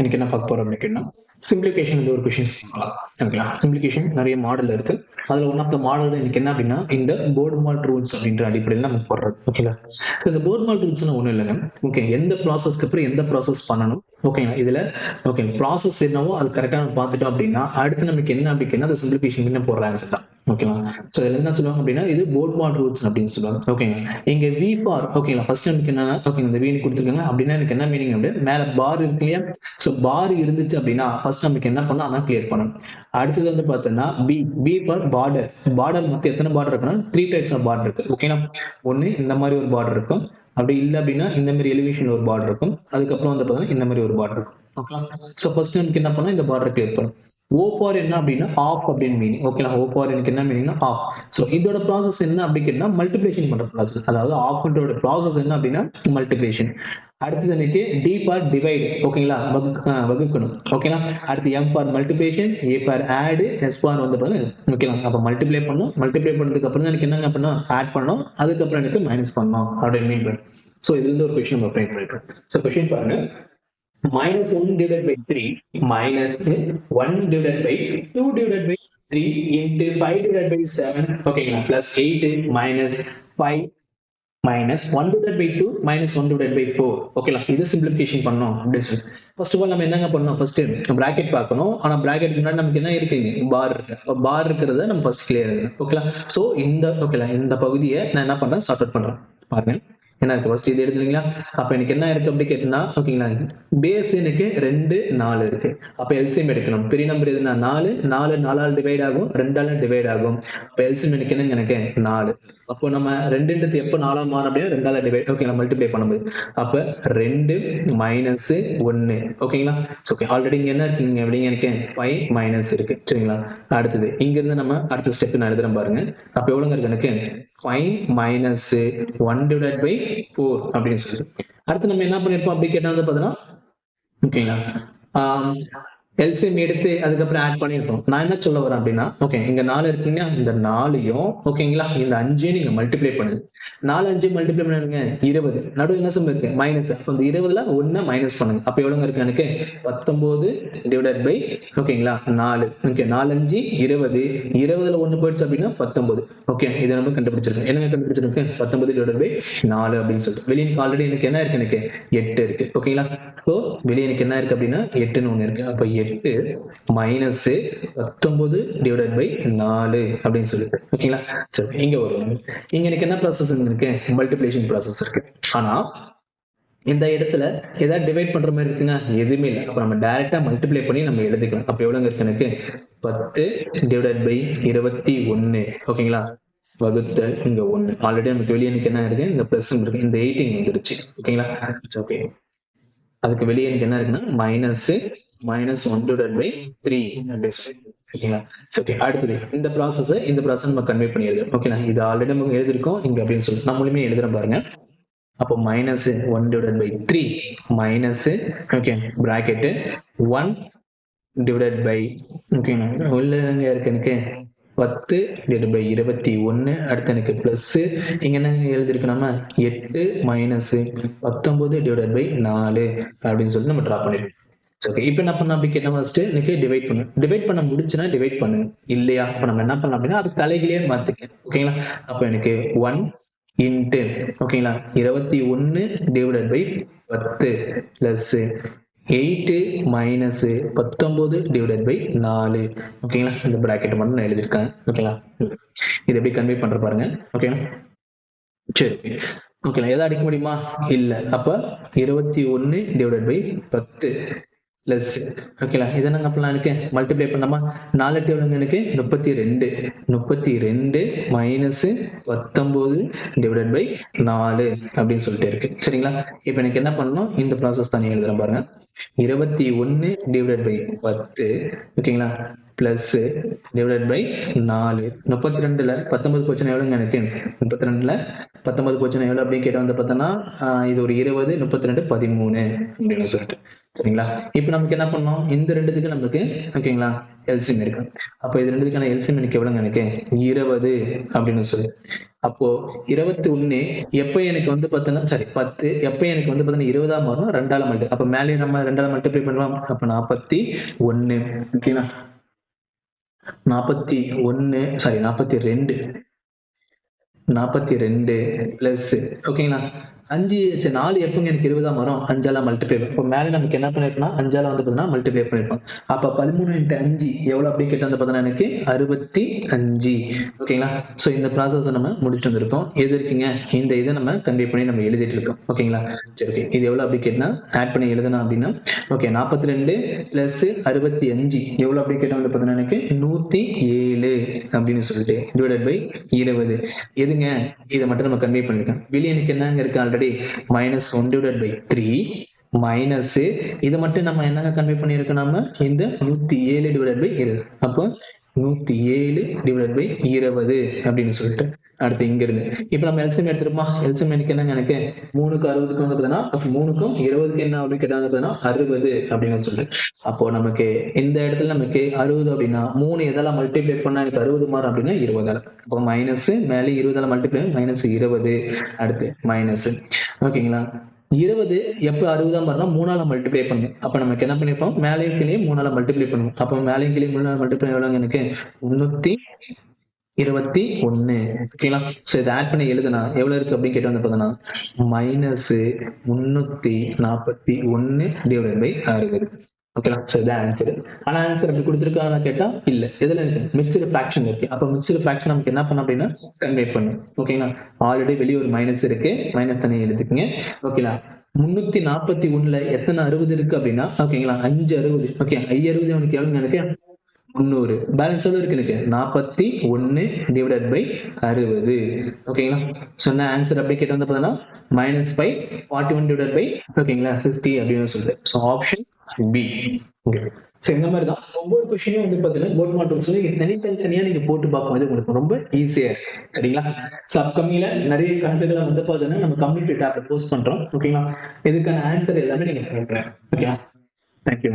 எனக்கு என்ன பார்க்க போறோம் அப்படின்னா சிம்பிளிஃபிகேஷன் வந்து ஒரு கொஷின்ஸ் ஓகேங்களா சிம்பிளிஃபிகேஷன் நிறைய மாடல் இருக்கு. அதுல ஒன் ஆஃப் த மாடல் எனக்கு என்ன அப்படின்னா இந்த போர்ட் மால் ரூல்ஸ் அப்படின்ற அடிப்படையில் நம்ம போடுறது. ஓகேங்களா ஸோ இந்த போர்ட் மால் ரூல்ஸ்னு ஒன்றும் இல்லைங்க. ஓகே எந்த ப்ராசஸ்க்கு அப்புறம் எந்த ப்ராசஸ் பண்ணணும்? ஓகேங்களா இதுல ஓகே ப்ராசஸ் என்னவோ அது கரெக்டாக நம்ம பார்த்துட்டோம் அப்படின்னா அடுத்து நமக்கு என்ன அப்படின்னா அந்த சிம்பிளிஃபிகேஷன் என்ன போடுற ஆன்சர் தான். ஓகேவா ஸோ இதுல என்ன சொல்லுவாங்க அப்படின்னா இது போர்ட் மால் ரூல்ஸ் அப்படின்னு சொல்லுவாங்க. ஓகேங்க இங்க வி ஃபார் ஓகேங்களா ஃபர்ஸ்ட் நமக்கு என்னன்னா ஓகே இந்த வீணு கொடுத்துருக்காங்க. அப்படின்னா எனக்கு என்ன மீனிங் அப்படின்னா மேல பார் இருக்கு இல்லையா? ஸோ பார் இருந்துச்சு அப்படின்னா ஃபர்ஸ்ட் நமக்கு என்ன பண்ணணும்? அதான் கிளியர் பண்ணணும். அடுத்தது வந்து பார்த்தோம்னா B B for border border மொத்தம் எத்தனை பார்டர் இருக்குன்னா த்ரீ டைப்ஸ் ஆஃப் பார்டர் இருக்கு. ஓகேங்களா ஒன்று இந்த மாதிரி ஒரு பார்டர் இருக்கும். அப்படி இல்லை அப்படின்னா இந்த மாதிரி எலிவேஷன் ஒரு பார்டர் இருக்கும். அதுக்கப்புறம் வந்து பார்த்தீங்கன்னா இந்த மாதிரி ஒரு பார்டர் இருக்கும். ஓகேங்களா ஸோ ஃபர்ஸ்ட் நமக்கு என்ன பண்ணலாம் இந்த பார்டர் கிளியர் பண்ணும் ஓ ஃபார் என்ன அப்படின்னா ஆஃப் அப்படின்னு மீனிங் ஓகேங்களா ஓ ஃபார் எனக்கு என்ன மீனிங்னா ஆஃப் ஸோ இதோட ப்ராசஸ் என்ன அப்படி கேட்டால் மல்டிப்ளேஷன் பண்ற ப்ராசஸ் அதாவது ஆஃப்ன்றோட ப்ராசஸ் என்ன அப்படின்னா மல்டிப்ளேஷன் அடுத்தது எனக்கு டி ஃபார் டிவைடு ஓகேங்களா வகுக்கணும். ஓகேங்களா அடுத்து M for multiplication A for ஆடு எஸ் ஃபார் வந்து பார்த்தீங்கன்னா ஓகேங்களா அப்போ மல்டிப்ளை பண்ணும். மல்டிப்ளை பண்ணதுக்கு அப்புறம் தான் எனக்கு என்னங்க அப்படின்னா ஆட் பண்ணணும் அதுக்கப்புறம் எனக்கு மைனஸ் பண்ணணும் அப்படின்னு மீன் பண்ணும். ஸோ இதுல இருந்து ஒரு கொஸ்டின் நம்ம ட்ரை பண்ணிருக்கோம் ஸோ கொஷின் பாருங்க. Minus 1 divided by 3 minus 1 divided by 2 divided by 3 into 5 divided by 7 ஓகேங்களா plus 8 minus 5 minus 1 divided by 2 minus 1 divided by 4 ஓகேங்களா இது சிம்பிளிஃபிகேஷன் பண்ணோம் அப்படின்னு சொல்லி. ஃபர்ஸ்ட் ஆஃப் ஆல் நம்ம என்னங்க பண்ணோம் ஃபர்ஸ்ட் பிராக்கெட் பார்க்கணும். ஆனா பிராக்கெட் முன்னாடி நமக்கு என்ன இருக்குங்க பார் இருக்கு பார் இருக்கிறத நம்ம ஃபர்ஸ்ட் கிளியர் ஓகேங்களா சோ இந்த ஓகேங்களா இந்த பகுதியை நான் என்ன பண்றேன்? சார்ட் அவுட் பண்றேன். பாருங்க. என்ன இருக்கு? ஃபர்ஸ்ட் இது எடுத்துலீங்களா அப்ப எனக்கு என்ன இருக்கு அப்படி கேட்டீங்கன்னா ஓகேங்களா? பேஸ் எனக்கு ரெண்டு நாலு இருக்கு. அப்ப எல்சிஎம் எடுக்கணும். பெரிய நம்பர் எதுனா நாலு நாலு நாலால் டிவைட் ஆகும். ரெண்டால டிவைட் ஆகும். அப்ப எல்சிஎம் எனக்கு என்னங்க எனக்கு? நாலு. அப்போ நம்ம ரெண்டுன்றது எப்போ நாலா மாறும் அப்படின்னா ரெண்டால டிவைட் ஓகேங்களா? மல்டிப்ளை பண்ணும்போது. அப்ப ரெண்டு மைனஸ் ஒன்னு. ஓகேங்களா? ஓகே ஆல்ரெடி இங்க என்ன இருக்குங்க? எப்படிங்க எனக்கு ஃபைவ் மைனஸ் இருக்கு. சரிங்களா? அடுத்தது இங்க இருந்து நம்ம அடுத்த ஸ்டெப் நான் எழுதுறேன் பாருங்க. அப்ப எவ்வளோங்க இருக்கு எனக்கு? Five minus one divide by four அப்படின்னு சொல்லி அடுத்து நம்ம என்ன பண்ணிருப்போம் அப்படி கேட்டால் வந்து பார்த்தீங்கன்னா ஓகேங்களா எல்சிஎம் எடுத்து அதுக்கப்புறம் ஆட் பண்ணிருக்கோம். நான் என்ன சொல்ல வரேன் அப்படின்னா ஓகே இங்க நாலு இருக்குங்க. இந்த நாலையும் ஓகேங்களா இந்த அஞ்சையும் நீங்க மல்டிப்ளை பண்ணுங்க. நாலு அஞ்சு மல்டிப்ளை பண்ணுங்க. இருபது. நடுவில் என்ன சம்பவம் இருக்கு? மைனஸ் அப்போ இந்த இருபதுல ஒன்னு மைனஸ் பண்ணுங்க. அப்ப எவ்வளவு இருக்கு எனக்கு? பத்தொன்பது டிவைடட் பை ஓகேங்களா நாலு. ஓகே நாலு அஞ்சு இருபது. இருபதுல ஒன்னு போயிடுச்சு அப்படின்னா பத்தொன்பது. ஓகே இதை நம்ம கண்டுபிடிச்சிருக்கோம். என்னங்க கண்டுபிடிச்சிருக்கேன் பத்தொன்பது டிவைடட் பை நாலு அப்படின்னு சொல்லிட்டு. வெளியே எனக்கு ஆல்ரெடி எனக்கு என்ன இருக்கு எனக்கு? எட்டு இருக்கு. ஓகேங்களா ஸோ வெளியே எனக்கு என்ன இருக்கு அப்படின்னா எட்டுன்னு ஒன்று இருக்கு. அப்ப எட்டு மைனஸ் பத்தொன்பது டிவைடட் பை நாலு அப்படின்னு சொல்லிட்டு. ஓகேங்களா? சரி இங்க வரும். இங்க எனக்கு என்ன ப்ராசஸ் இருக்கு? மல்டிபிளேஷன் ப்ராசஸ் இருக்கு. ஆனா இந்த இடத்துல ஏதாவது டிவைட் பண்ற மாதிரி இருக்குங்க எதுவுமே இல்லை. அப்ப நம்ம டைரக்டா மல்டிப்ளை பண்ணி நம்ம எழுதிக்கலாம். அப்ப எவ்வளவுங்க இருக்கு எனக்கு? பத்து டிவைடட் பை இருபத்தி ஒன்னு ஓகேங்களா? வகுத்தல் இங்க ஒண்ணு. ஆல்ரெடி நமக்கு வெளியே எனக்கு என்ன இருக்கு? இந்த பிளஸ் இருக்கு. இந்த எயிட்டிங் வந்துருச்சு. ஓகேங்களா? ஓகே அதுக்கு வெளியே எனக்கு என்ன இருக்குன்னா minus minus one divide by three ஓகேங்களா ஓகே அடுத்தது. இந்த ப்ராசஸ் இந்த ப்ராசஸ் நம்ம கன்வே பண்ணிடுது. ஓகேங்களா இது ஆல்ரெடி நம்ம எழுதிருக்கோம் இங்க அப்படின்னு சொல்லி நம்மளுமே எழுதுறோம் பாருங்க. அப்போ minus one divide by three minus okay bracket one divide by ஓகேங்களா உள்ளங்க இருக்கு எனக்கு? பத்து டிவைட் பை இருபத்தி ஒன்று அடுத்து எனக்கு ப்ளஸ் இங்க என்ன எழுதிருக்கு நம்ம? எட்டு மைனஸ் பத்தொன்பது டிவைட் பை நாலு. அப்படின்னு சொல்லி நம்ம ட்ரா பண்ணிருக்கோம் ஓகே இப்போ என்ன பண்ண அப்படி கேட்டால் ஃபஸ்ட்டு எனக்கு டிவைட் பண்ணு. டிவைட் பண்ண முடிச்சுன்னா டிவைட் பண்ணுங்க இல்லையா? அப்போ நம்ம என்ன பண்ணலாம் அப்படின்னா அது தலைகளையே மாத்திக்க. ஓகேங்களா அப்போ எனக்கு ஒன் இன்ட்டு ஓகேங்களா இருபத்தி ஒன்று டிவைடட் பை பத்து ப்ளஸ் எயிட்டு மைனஸ் பத்தொம்போது டிவைடட் பை நாலு. ஓகேங்களா இந்த ப்ராக்கெட் மட்டும் நான் எழுதியிருக்கேன். ஓகேங்களா இது எப்படி கன்வே பண்ணுற பாருங்க. ஓகேங்களா சரி. ஓகேங்களா எதை அடிக்க முடியுமா? இல்ல. அப்ப இருபத்தி ஒன்னு டிவைடட் பை பத்து. பிளஸ் ஓகேங்களா இதை நாங்கள் அப்படிலாம் எனக்கு மல்டிப்ளை பண்ணாமா நாலு எவ்வளோங்க எனக்கு? முப்பத்தி ரெண்டு முப்பத்தி ரெண்டு மைனஸு பத்தொம்போது டிவைடட் பை நாலு அப்படின்னு சொல்லிட்டு இருக்கு. சரிங்களா? இப்போ எனக்கு என்ன பண்ணணும்? இந்த ப்ராசஸ் தான் எழுதுறேன் பாருங்க. இருபத்தி ஒன்று டிவைடட் பை பத்து. ஓகேங்களா? பிளஸ் டிவைடட் பை நாலு. முப்பத்தி ரெண்டுல பத்தொன்பது போச்சுன்னா எவ்வளோங்க எனக்கு? முப்பத்தி ரெண்டுல பத்தொன்பது போச்சுன்னா எவ்வளோ அப்படின்னு கேட்டால் வந்து பார்த்தோன்னா இது ஒரு இருபது முப்பத்தி ரெண்டு பதிமூணு அப்படின்னு சொல்லிட்டு. சரிங்களா? இப்போ நமக்கு என்ன பண்ணோம் இந்த ரெண்டுத்துக்கு நமக்கு ஓகேங்களா? எல்சிஎம் இருக்கு. அப்போ இது ரெண்டுக்கான எல்சிஎம் எனக்கு எவ்வளவுங்க எனக்கு? இருபது அப்படின்னு சொல்லு. அப்போ இருபத்தி ஒண்ணு எப்ப எனக்கு வந்து பார்த்தீங்கன்னா சரி பத்து எப்ப எனக்கு வந்து பார்த்தீங்கன்னா இருபதாம் வரும் ரெண்டால மல்டி அப்ப மேலே நம்ம ரெண்டால மல்டிப்ளை பண்ணலாம். அப்ப நாற்பத்தி ஒண்ணு ஓகேங்களா? நாற்பத்தி ஒண்ணு சாரி நாற்பத்தி ரெண்டு. நாற்பத்தி ரெண்டு பிளஸ் ஓகேங்களா? அஞ்சு சரி, நாலு எப்போங்க எனக்கு இருபதாம் வரும். அஞ்சாலா மல்டிப்ளை இப்போ மேலே நமக்கு என்ன பண்ணிருக்கோம்னா அஞ்சால வந்து பார்த்தீங்கன்னா மல்டிப்ளை பண்ணிருப்போம் அப்போ பதிமூணு இன்ட்டு அஞ்சு எவ்வளோ அப்படி கேட்டு வந்து பார்த்தீங்கன்னா எனக்கு அறுபத்தி அஞ்சு. ஓகேங்களா? ஸோ இந்த ப்ராசஸை நம்ம முடிச்சுட்டு வந்திருக்கோம். எது இருக்குங்க? இந்த இதை நம்ம கன்வே பண்ணி நம்ம எழுதிட்டு இருக்கோம். ஓகேங்களா? சரி ஓகே இது எவ்வளோ அப்படி கேட்டால் ஆட் பண்ணி எழுதணும் அப்படின்னா ஓகே நாற்பத்தி ரெண்டு பிளஸ் அறுபத்தி அஞ்சு எவ்வளோ அப்படி கேட்டால் வந்து பார்த்தீங்கன்னா எனக்கு நூற்றி ஏழு அப்படின்னு சொல்லிட்டு டிவைடட் பை இருபது. எதுங்க? இதை மட்டும் நம்ம கன்வே பண்ணிருக்கோம். வெளியே எனக்கு என்னங்க இருக்கு already minus one divide by three minus இது மட்டும் நம்ம என்னங்க கன்வே பண்ணியிருக்கோம் நம்ம இந்த நூத்தி ஏழு டிவைட் பை இருபது அப்போ நூத்தி ஏழு டிவைட் பை இருபது அப்படின்னு சொல்லிட்டு அடுத்து இங்க இருந்து இப்ப நம்ம எல்சிஎம் எடுத்துருமா எல்சிஎம் எனக்கு என்னங்க எனக்கு? மூணுக்கு அறுபதுக்கு வந்து பார்த்தீங்கன்னா மூணுக்கும் இருபதுக்கு என்ன அப்படின்னு கேட்டாங்கன்னா அறுபது அப்படின்னு சொல்லிட்டு. அப்போ நமக்கு இந்த இடத்துல நமக்கு அறுபது அப்படின்னா மூணு எதெல்லாம் மல்டிப்ளை பண்ணா எனக்கு அறுபது மாறும் அப்படின்னா இருபதால அப்போ மைனஸ் மேலே இருபதால மல்டிப்ளை மைனஸ் இருபது. அடுத்து மைனஸ் ஓகேங்களா? இருபது எப்போ அறுபதாம் வரலாம் மூணால மல்டிப்ளை பண்ணும் அப்போ நமக்கு என்ன பண்ணிருப்போம்? மேலையும் கீழே மூணால மல்டிப்ளை பண்ணும் அப்போ மேலையும் கீழே மூணால மல்டிப்ளை எவ்வளோங்க எனக்கு? முன்னூத்தி இருபத்தி ஒன்னு ஓகேங்களா ஸோ இதை ஆட் பண்ணி எழுதுனா எவ்வளோ இருக்கு அப்படின்னு கேட்டு வந்து பார்த்தோன்னா மைனஸ் முன்னூத்தி நாற்பத்தி ஒன்னு டிவைட் பை அறுபது. ஓகேங்களா சோ இதான் ஆன்சர் ஆனா ஆன்சர் அப்படி கொடுத்துருக்காங்க கேட்டா இல்ல. எதுல இருக்கு? மிக்சடு ஃபிராக்ஷன் இருக்கு. அப்ப மிக்சடு ஃபிராக்ஷன் நமக்கு என்ன பண்ண அப்படின்னா கன்வே பண்ணும் ஓகேங்களா ஆல்ரெடி வெளியே ஒரு மைனஸ் இருக்கு. மைனஸ் தனியாக எடுத்துக்கங்க. ஓகேங்களா முன்னூத்தி நாற்பத்தி ஒண்ணுல எத்தனை அறுபது இருக்கு அப்படின்னா ஓகேங்களா அஞ்சு அறுபது. ஓகே ஐ அறுபது அவனுக்கு எவ்வளவு எனக்கு முந்நூறு. பேலன்ஸ் எவ்வளோ இருக்கு எனக்கு? நாற்பத்தி ஒன்னு டிவைடட் பை அறுபது. ஓகேங்களா சொன்ன ஆன்சர் அப்படி கேட்டு வந்து பார்த்தோன்னா minus five forty one divided by ஓகேங்களா சிக்ஸ்டி அப்படின்னு சொல்லுது. So option B okay so இந்த மாதிரி தான் ஒவ்வொரு கொஷினையும் வந்து பார்த்தீங்கன்னா போர்ட் மாட்டம் சொல்லி தனித்தனித்தனியாக நீங்கள் போட்டு பார்க்கும்போது உங்களுக்கு ரொம்ப ஈஸியாக இருக்கு சரிங்களா? ஸோ அப்கமிங்கில் நிறைய கணக்குகளை வந்து பார்த்தீங்கன்னா நம்ம கம்யூனிட்டி டேப்பில் போஸ்ட் பண்ணுறோம் ஓகேங்களா இதுக்கான ஆன்சர் எல்லாமே நீங்கள் பண்ணுறேன் ஓகேங்களா தேங்க்யூ